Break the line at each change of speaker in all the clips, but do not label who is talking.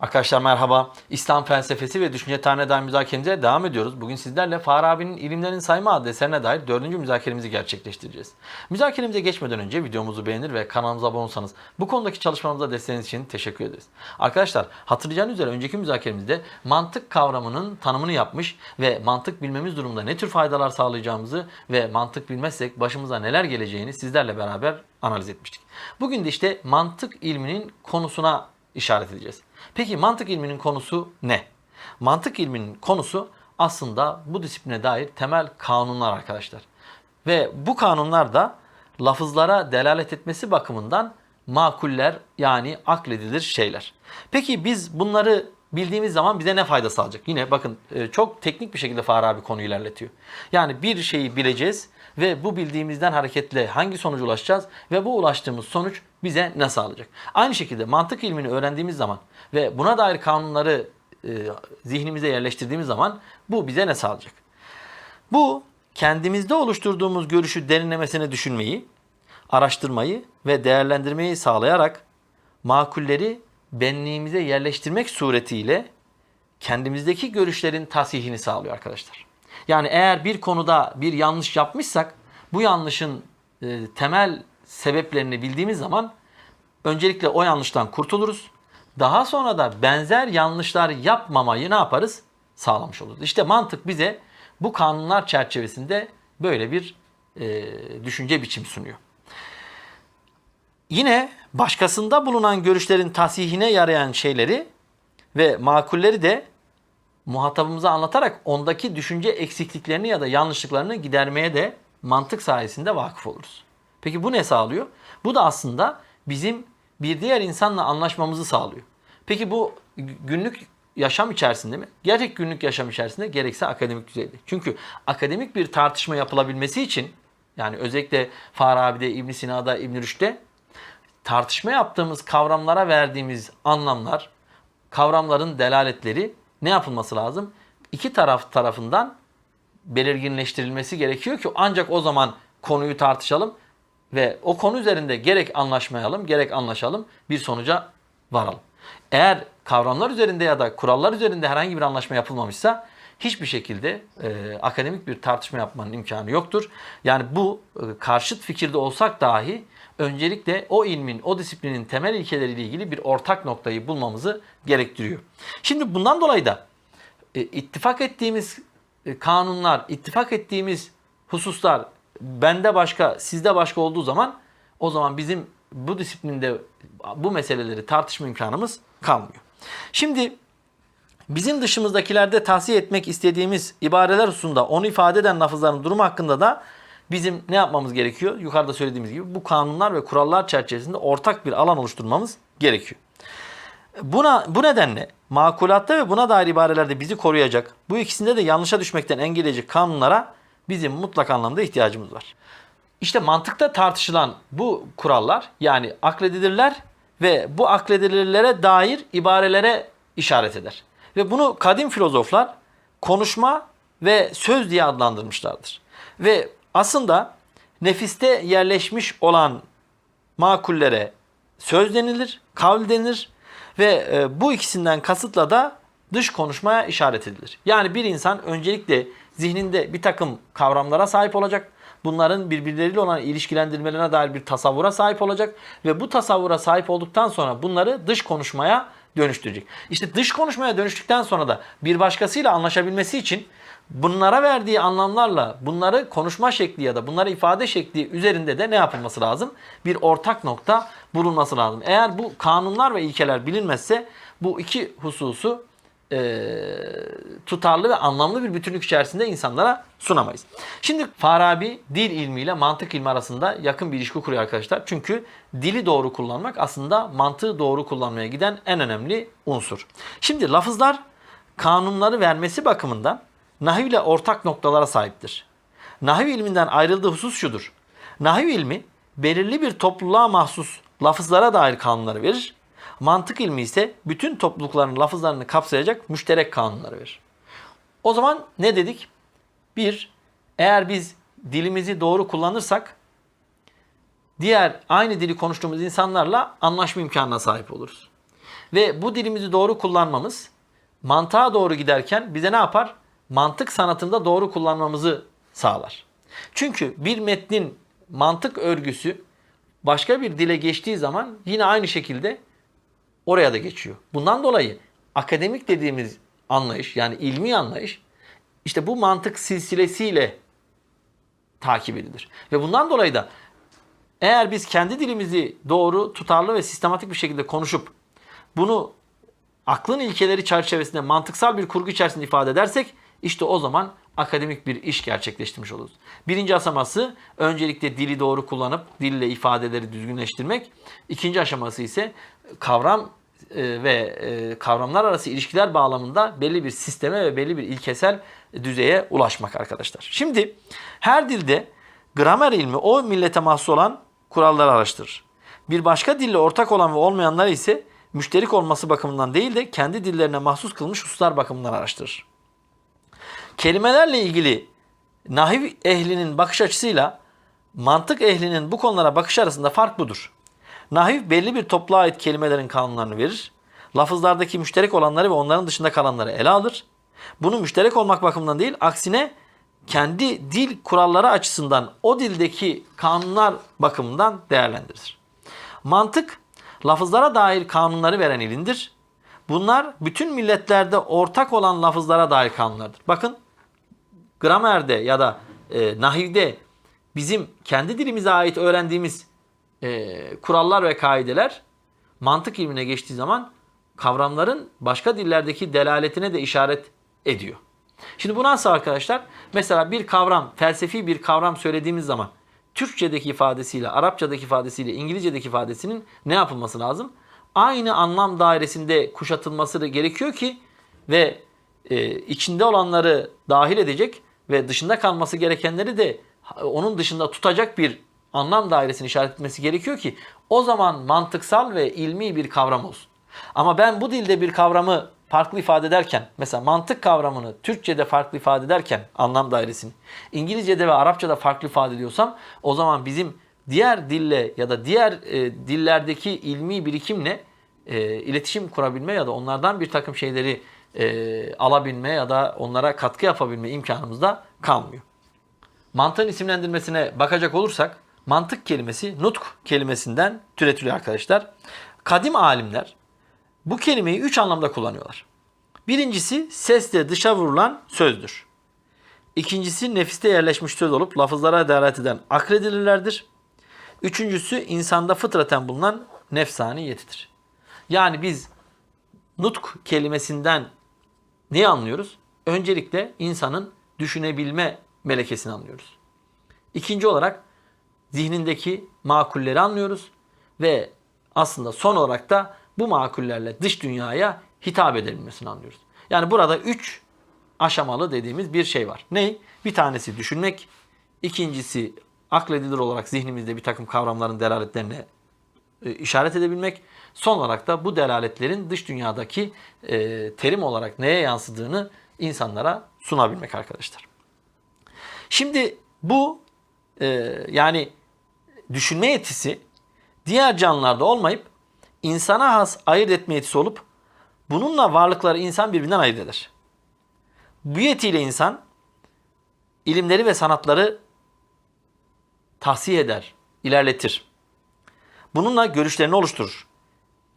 Arkadaşlar merhaba. İslam felsefesi ve düşünce tarihine dair müzakeremize devam ediyoruz. Bugün sizlerle Farabi'nin İlimlerin Sayma adlı eserine dair dördüncü müzakeremizi gerçekleştireceğiz. Müzakeremize geçmeden önce videomuzu beğenir ve kanalımıza abone olursanız bu konudaki çalışmamıza desteğiniz için teşekkür ederiz. Arkadaşlar hatırlayacağınız üzere önceki müzakeremizde mantık kavramının tanımını yapmış ve mantık bilmemiz durumunda ne tür faydalar sağlayacağımızı ve mantık bilmezsek başımıza neler geleceğini sizlerle beraber analiz etmiştik. Bugün de işte mantık ilminin konusuna işaret edeceğiz. Peki mantık ilminin konusu ne? Mantık ilminin konusu aslında bu disipline dair temel kanunlar arkadaşlar. Ve bu kanunlar da lafızlara delalet etmesi bakımından makuller yani akledilir şeyler. Peki biz bunları bildiğimiz zaman bize ne fayda sağlayacak? Yine bakın e, çok teknik bir şekilde Farabi konuyu ilerletiyor. Yani bir şeyi bileceğiz ve bu bildiğimizden hareketle hangi sonuca ulaşacağız ve bu ulaştığımız sonuç bize ne sağlayacak? Aynı şekilde mantık ilmini öğrendiğimiz zaman ve buna dair kanunları e, zihnimize yerleştirdiğimiz zaman bu bize ne sağlayacak? Bu kendimizde oluşturduğumuz görüşü derinlemesine düşünmeyi, araştırmayı ve değerlendirmeyi sağlayarak makulleri benliğimize yerleştirmek suretiyle kendimizdeki görüşlerin tasihini sağlıyor arkadaşlar. Yani eğer bir konuda bir yanlış yapmışsak bu yanlışın e, temel sebeplerini bildiğimiz zaman öncelikle o yanlıştan kurtuluruz. Daha sonra da benzer yanlışlar yapmamayı ne yaparız? Sağlamış oluruz. İşte mantık bize bu kanunlar çerçevesinde böyle bir e, düşünce biçim sunuyor. Yine başkasında bulunan görüşlerin tasihine yarayan şeyleri ve makulleri de muhatabımıza anlatarak ondaki düşünce eksikliklerini ya da yanlışlıklarını gidermeye de mantık sayesinde vakıf oluruz. Peki bu ne sağlıyor? Bu da aslında bizim bir diğer insanla anlaşmamızı sağlıyor. Peki bu günlük yaşam içerisinde mi? Gerek günlük yaşam içerisinde gerekse akademik düzeyde. Çünkü akademik bir tartışma yapılabilmesi için yani özellikle Farabi'de, İbn Sina'da, İbn Rüşd'de tartışma yaptığımız kavramlara verdiğimiz anlamlar, kavramların delaletleri ne yapılması lazım? İki taraf tarafından belirginleştirilmesi gerekiyor ki ancak o zaman konuyu tartışalım ve o konu üzerinde gerek anlaşmayalım, gerek anlaşalım, bir sonuca varalım. Eğer kavramlar üzerinde ya da kurallar üzerinde herhangi bir anlaşma yapılmamışsa hiçbir şekilde e, akademik bir tartışma yapmanın imkanı yoktur. Yani bu e, karşıt fikirde olsak dahi öncelikle o ilmin, o disiplinin temel ilkeleriyle ilgili bir ortak noktayı bulmamızı gerektiriyor. Şimdi bundan dolayı da e, ittifak ettiğimiz e, kanunlar, ittifak ettiğimiz hususlar bende başka, sizde başka olduğu zaman o zaman bizim bu disiplinde bu meseleleri tartışma imkanımız kalmıyor. Şimdi bizim dışımızdakilerde tahsiye etmek istediğimiz ibareler hususunda onu ifade eden lafızların durumu hakkında da bizim ne yapmamız gerekiyor? Yukarıda söylediğimiz gibi bu kanunlar ve kurallar çerçevesinde ortak bir alan oluşturmamız gerekiyor. Buna bu nedenle makulatta ve buna dair ibarelerde bizi koruyacak, bu ikisinde de yanlışa düşmekten engelleyecek kanunlara bizim mutlak anlamda ihtiyacımız var. İşte mantıkta tartışılan bu kurallar yani akledilirler ve bu akledilirlere dair ibarelere işaret eder. Ve bunu kadim filozoflar konuşma ve söz diye adlandırmışlardır. Ve aslında nefiste yerleşmiş olan makullere söz denilir, kavl denilir ve e, bu ikisinden kasıtla da dış konuşmaya işaret edilir. Yani bir insan öncelikle zihninde bir takım kavramlara sahip olacak. Bunların birbirleriyle olan ilişkilendirmelerine dair bir tasavvura sahip olacak ve bu tasavvura sahip olduktan sonra bunları dış konuşmaya dönüştürecek. İşte dış konuşmaya dönüştükten sonra da bir başkasıyla anlaşabilmesi için bunlara verdiği anlamlarla bunları konuşma şekli ya da bunları ifade şekli üzerinde de ne yapılması lazım? Bir ortak nokta bulunması lazım. Eğer bu kanunlar ve ilkeler bilinmezse bu iki hususu e, tutarlı ve anlamlı bir bütünlük içerisinde insanlara sunamayız. Şimdi Farabi dil ilmiyle mantık ilmi arasında yakın bir ilişki kuruyor arkadaşlar. Çünkü dili doğru kullanmak aslında mantığı doğru kullanmaya giden en önemli unsur. Şimdi lafızlar kanunları vermesi bakımından nahiv ile ortak noktalara sahiptir. Nahiv ilminden ayrıldığı husus şudur. Nahiv ilmi belirli bir topluluğa mahsus lafızlara dair kanunları verir. Mantık ilmi ise bütün toplulukların lafızlarını kapsayacak müşterek kanunları verir. O zaman ne dedik? Bir, eğer biz dilimizi doğru kullanırsak diğer aynı dili konuştuğumuz insanlarla anlaşma imkanına sahip oluruz. Ve bu dilimizi doğru kullanmamız mantığa doğru giderken bize ne yapar? Mantık sanatında doğru kullanmamızı sağlar. Çünkü bir metnin mantık örgüsü başka bir dile geçtiği zaman yine aynı şekilde oraya da geçiyor. Bundan dolayı akademik dediğimiz anlayış yani ilmi anlayış işte bu mantık silsilesiyle takip edilir. Ve bundan dolayı da eğer biz kendi dilimizi doğru, tutarlı ve sistematik bir şekilde konuşup bunu aklın ilkeleri çerçevesinde mantıksal bir kurgu içerisinde ifade edersek işte o zaman akademik bir iş gerçekleştirmiş oluruz. Birinci aşaması öncelikle dili doğru kullanıp dille ifadeleri düzgünleştirmek. İkinci aşaması ise kavram e, ve e, kavramlar arası ilişkiler bağlamında belli bir sisteme ve belli bir ilkesel düzeye ulaşmak arkadaşlar. Şimdi her dilde gramer ilmi o millete mahsus olan kuralları araştırır. Bir başka dille ortak olan ve olmayanlar ise müşterik olması bakımından değil de kendi dillerine mahsus kılmış hususlar bakımından araştırır. Kelimelerle ilgili nahiv ehlinin bakış açısıyla mantık ehlinin bu konulara bakış arasında fark budur. Nahiv belli bir topluluğa ait kelimelerin kanunlarını verir. Lafızlardaki müşterek olanları ve onların dışında kalanları ele alır. Bunu müşterek olmak bakımından değil, aksine kendi dil kuralları açısından o dildeki kanunlar bakımından değerlendirir. Mantık, lafızlara dair kanunları veren ilimdir. Bunlar bütün milletlerde ortak olan lafızlara dair kanunlardır. Bakın gramerde ya da e, nahivde bizim kendi dilimize ait öğrendiğimiz e, kurallar ve kaideler mantık ilmine geçtiği zaman kavramların başka dillerdeki delaletine de işaret ediyor. Şimdi bu nasıl arkadaşlar? Mesela bir kavram, felsefi bir kavram söylediğimiz zaman Türkçedeki ifadesiyle, Arapçadaki ifadesiyle, İngilizcedeki ifadesinin ne yapılması lazım? Aynı anlam dairesinde kuşatılması gerekiyor ki ve e, içinde olanları dahil edecek ve dışında kalması gerekenleri de onun dışında tutacak bir anlam dairesini işaret etmesi gerekiyor ki o zaman mantıksal ve ilmi bir kavram olsun. Ama ben bu dilde bir kavramı farklı ifade ederken mesela mantık kavramını Türkçe'de farklı ifade ederken anlam dairesini İngilizce'de ve Arapça'da farklı ifade ediyorsam o zaman bizim diğer dille ya da diğer e, dillerdeki ilmi birikimle e, iletişim kurabilme ya da onlardan bir takım şeyleri e, alabilme ya da onlara katkı yapabilme imkanımız da kalmıyor. Mantığın isimlendirmesine bakacak olursak mantık kelimesi nutk kelimesinden türetiliyor arkadaşlar. Kadim alimler bu kelimeyi üç anlamda kullanıyorlar. Birincisi sesle dışa vurulan sözdür. İkincisi nefiste yerleşmiş söz olup lafızlara delalet eden akredilirlerdir. Üçüncüsü insanda fıtraten bulunan nefsaniyetidir. Yani biz nutk kelimesinden neyi anlıyoruz? Öncelikle insanın düşünebilme melekesini anlıyoruz. İkinci olarak zihnindeki makulleri anlıyoruz ve aslında son olarak da bu makullerle dış dünyaya hitap edebilmesini anlıyoruz. Yani burada üç aşamalı dediğimiz bir şey var. Ney? Bir tanesi düşünmek, ikincisi akledilir olarak zihnimizde bir takım kavramların delaletlerine e, işaret edebilmek. Son olarak da bu delaletlerin dış dünyadaki e, terim olarak neye yansıdığını insanlara sunabilmek arkadaşlar. Şimdi bu e, yani düşünme yetisi diğer canlılarda olmayıp insana has ayırt etme yetisi olup bununla varlıkları insan birbirinden ayırt eder. Bu yetiyle insan ilimleri ve sanatları tahsih eder, ilerletir. Bununla görüşlerini oluşturur.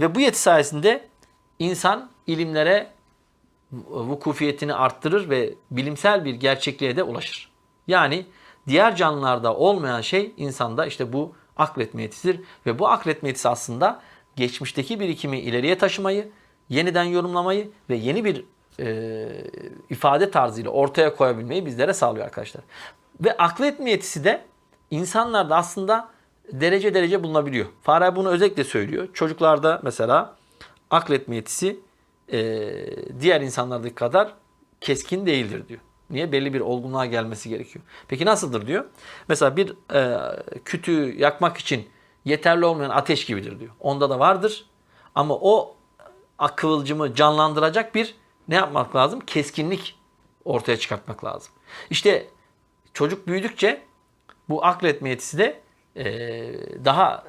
Ve bu yeti sayesinde insan ilimlere vukufiyetini arttırır ve bilimsel bir gerçekliğe de ulaşır. Yani diğer canlılarda olmayan şey insanda işte bu akletme yetisidir. Ve bu akletme yetisi aslında geçmişteki birikimi ileriye taşımayı, yeniden yorumlamayı ve yeni bir e, ifade tarzıyla ortaya koyabilmeyi bizlere sağlıyor arkadaşlar. Ve akletme yetisi de insanlarda aslında derece derece bulunabiliyor. Farabi bunu özellikle söylüyor. Çocuklarda mesela akletme yetisi e, diğer insanlardaki kadar keskin değildir diyor. Niye? Belli bir olgunluğa gelmesi gerekiyor. Peki nasıldır diyor. Mesela bir e, kütüğü yakmak için yeterli olmayan ateş gibidir diyor. Onda da vardır. Ama o kıvılcımı canlandıracak bir ne yapmak lazım? Keskinlik ortaya çıkartmak lazım. İşte çocuk büyüdükçe bu akletme yetisi de e, daha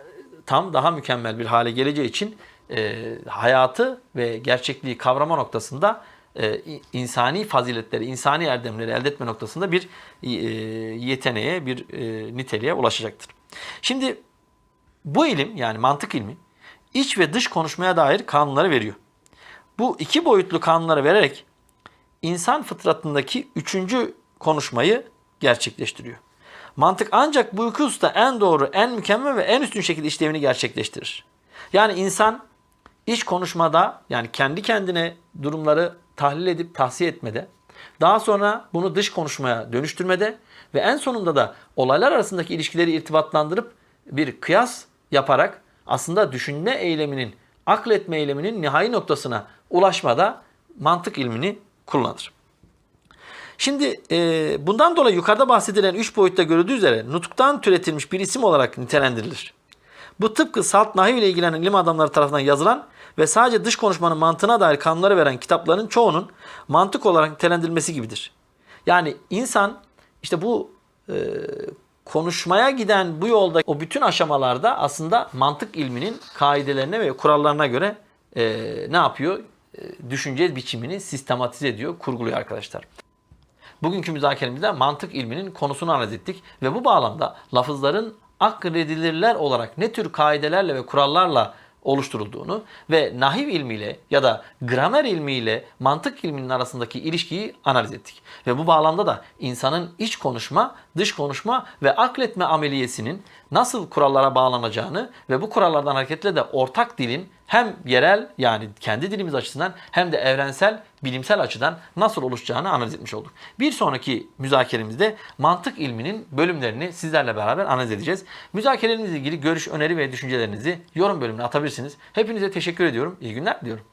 tam daha mükemmel bir hale geleceği için e, hayatı ve gerçekliği kavrama noktasında e, insani faziletleri, insani erdemleri elde etme noktasında bir e, yeteneğe, bir e, niteliğe ulaşacaktır. Şimdi bu ilim yani mantık ilmi iç ve dış konuşmaya dair kanunları veriyor. Bu iki boyutlu kanunları vererek insan fıtratındaki üçüncü konuşmayı gerçekleştiriyor. Mantık ancak bu iki hususta en doğru, en mükemmel ve en üstün şekilde işlevini gerçekleştirir. Yani insan iç konuşmada yani kendi kendine durumları tahlil edip tahsiye etmede, daha sonra bunu dış konuşmaya dönüştürmede ve en sonunda da olaylar arasındaki ilişkileri irtibatlandırıp bir kıyas yaparak aslında düşünme eyleminin, akletme eyleminin nihai noktasına ulaşmada mantık ilmini kullanır. Şimdi e, bundan dolayı yukarıda bahsedilen üç boyutta görüldüğü üzere nutuktan türetilmiş bir isim olarak nitelendirilir. Bu tıpkı salt nahiv ile ilgilenen ilim adamları tarafından yazılan ve sadece dış konuşmanın mantığına dair kanunları veren kitapların çoğunun mantık olarak nitelendirilmesi gibidir. Yani insan işte bu e, konuşmaya giden bu yolda o bütün aşamalarda aslında mantık ilminin kaidelerine ve kurallarına göre e, ne yapıyor? E, düşünce biçimini sistematize ediyor, kurguluyor arkadaşlar. Bugünkü müzakeremizde mantık ilminin konusunu analiz ettik ve bu bağlamda lafızların akredilirler olarak ne tür kaidelerle ve kurallarla oluşturulduğunu ve nahiv ilmiyle ya da gramer ilmiyle mantık ilminin arasındaki ilişkiyi analiz ettik. Ve bu bağlamda da insanın iç konuşma, dış konuşma ve akletme ameliyesinin nasıl kurallara bağlanacağını ve bu kurallardan hareketle de ortak dilin hem yerel yani kendi dilimiz açısından hem de evrensel bilimsel açıdan nasıl oluşacağını analiz etmiş olduk. Bir sonraki müzakeremizde mantık ilminin bölümlerini sizlerle beraber analiz edeceğiz. Müzakerelerimizle ilgili görüş, öneri ve düşüncelerinizi yorum bölümüne atabilirsiniz. Hepinize teşekkür ediyorum. İyi günler diliyorum.